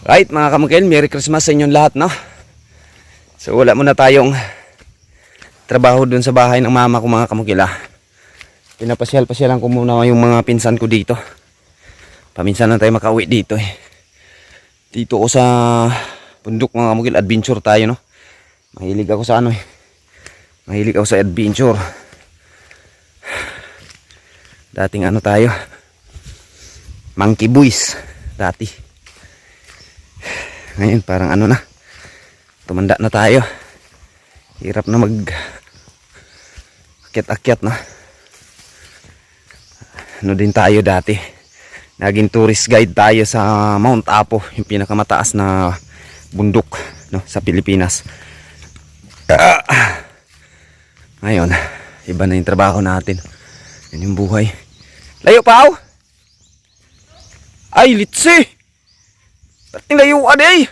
Right mga kamukil, Merry Christmas sa inyong lahat no. So wala muna tayong trabaho dun sa bahay ng mama ko mga kamukil ah. Pinapasyal-pasyalan ko muna yung mga pinsan ko dito. Paminsan lang tayo makauwi dito eh. Dito ko sa bundok mga kamukil, adventure tayo no. Mahilig ako sa ano eh. Mahilig ako sa adventure. Dating ano tayo. Monkey Boys. Dati. Ngayon parang ano na. Tumanda na tayo. Hirap na mag akyat-akyat na. Ano din tayo dati. Naging tourist guide tayo sa Mount Apo, yung pinakamataas na bundok no, sa Pilipinas. Ah. Ngayon, iba na yung trabaho natin. Yan yung buhay. Layo pa ako? Ay, litsi! Ba't nilayuan eh?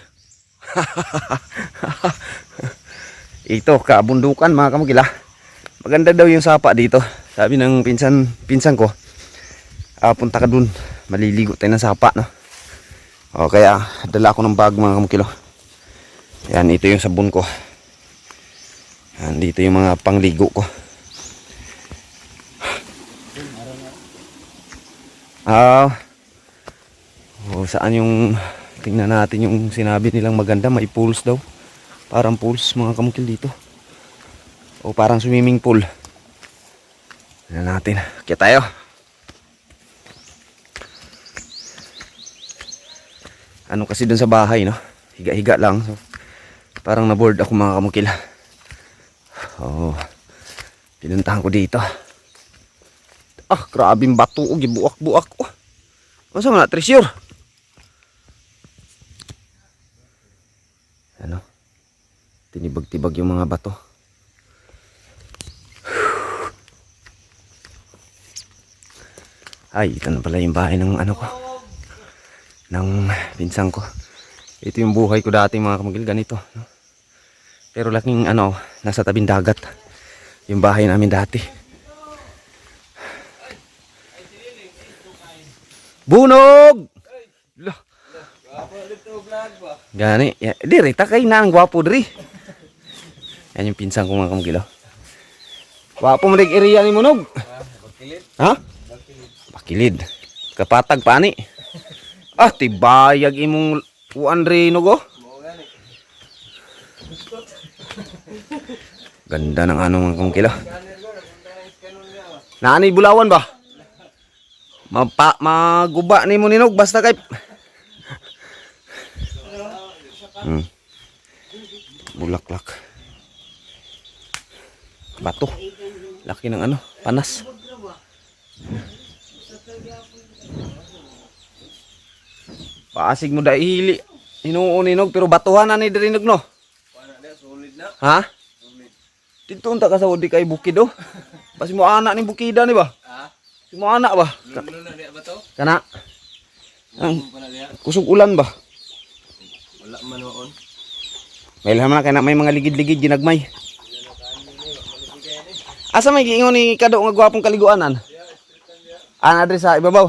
Ito, kabundukan mga kamagila. Maganda daw yung sapa dito. Sabi ng pinsan, pinsan ko, ah, punta ka dun. Maliligo tayo ng sapa, no? O, kaya dala ako ng bag mga kamagilo. Yan, ito yung sabon ko. Yan, dito yung mga pangligo ko. Ah, oh, saan yung tingnan natin yung sinabi nilang maganda, may pools daw. Parang pools mga kamukil dito. O parang swimming pool. Tingnan natin. Kaya tayo. Ano kasi dun sa bahay, no? Higa-higa lang. So, parang na-bored ako mga kamukil. Oh, pinuntahan ko dito. Ah, grabing bato o gibuak-buak ko. Masa man na treasure? Ano? Tinibag-tibag yung mga bato. Ay, ito na pala yung bahay ng ano ko. Ng pinsang ko. Ito yung buhay ko dati mga kamagil, ganito. No? Pero laking ano, nasa tabing dagat. Yung bahay namin dati. Bunog! Lah. Gani, ya, diri ta kay na ang gwapo diri. Yan yung pinsan ko mga kamugilo. Gwapo mo rig area ni Munog. Ha? Bakilid. Kapatag pani. Ah, tibayag imong kuan ri nugo. Ganda ng ano mga kamugilo. Naani bulawan ba? Mapa, maguba ni mo basta kay hmm. Bulaklak. Bato. Laki ng ano, panas. Paasig mo dahili. Inuun ninog pero batuhan na ni dirinog no. Ha? Dito unta ka sa udi kay bukid oh. Basi mo anak ni bukida ni ba? Si mo anak ba? Kana. Ang kusog ulan ba? Wala man noon. May laman na kaya may mga ligid-ligid ginagmay. Asa may giingon ni kado nga gwapong kaliguanan? Ana diri sa ibabaw.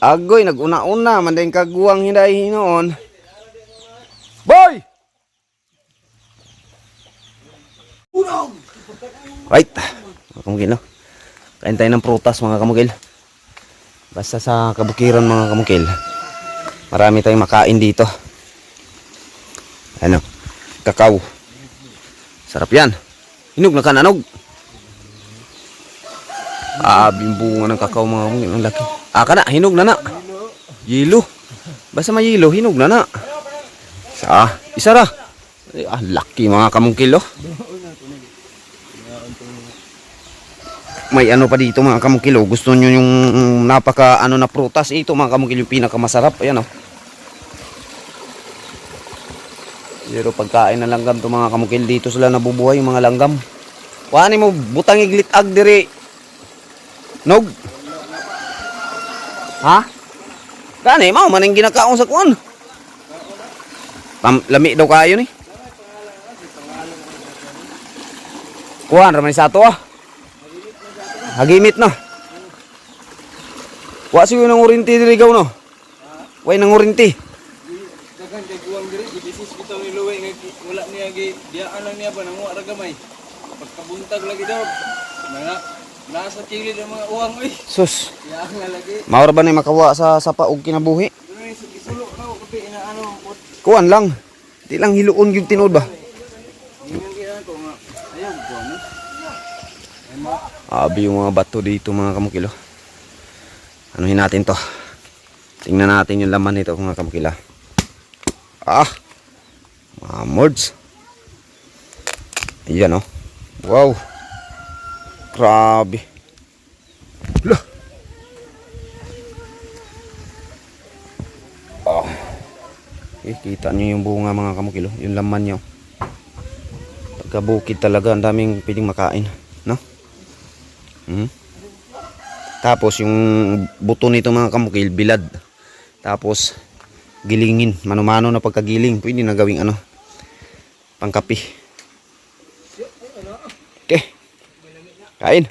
Agoy naguna-una man din kaguwang hinday hinoon. Boy! Right. Mga kamugil, no? Kain tayo ng prutas, mga kamugil. Basta sa kabukiran, mga kamugil. Marami tayong makain dito. Ano? Kakao. Sarap yan. Hinog na kananog. Ah, bunga ng kakao, mga kamugil. Ang laki. Ah, kana. Hinog na na. Yelo. Basta may yelo, hinog na na. Sa, isa ra. Ah, laki mga kamungkil, oh. may ano pa dito mga kamukilo gusto nyo yung napaka ano na prutas ito mga kamukilo yung pinakamasarap ayan oh pero pagkain ng langgam to mga kamukil. Dito sila nabubuhay yung mga langgam. Wani mo butang iglit ag diri. Nog. Ha? Gani mao maning ginakaon sa kuan Pam, lami daw kayo ni. Kuan ramay sa ato ah. Hagimit no. Wa siyo nang urinti diri gaw no. Way nangurinti. Dagan guwang diri, gibisis bitaw ni Luwe nga wala niya gi diyaan lang niya ba nang wa ra gamay. Pagkabuntag lagi daw. Na nasa kilid ang mga uwang oy. Sus. Diyaan nga lagi. Maura ba na makawa sa sapa og kinabuhi? Ni gisulok na kape ina ano. Kuan lang. Di lang hiluon yung tinuod ba? Abi yung mga bato dito mga kamukilo. Anuhin natin to. Tingnan natin yung laman nito mga kamukila. Ah! Mga mords. Ayan oh. Wow. Grabe. Lah. Ah. Eh, kita nyo yung bunga mga kamukilo. Yung laman nyo. Pagkabukid talaga, ang daming pwedeng makain. No? Hmm? Tapos yung buto nito mga kamukil, bilad. Tapos gilingin, mano-mano na pagkagiling. Pwede na gawing ano, pangkapi. Okay. Kain.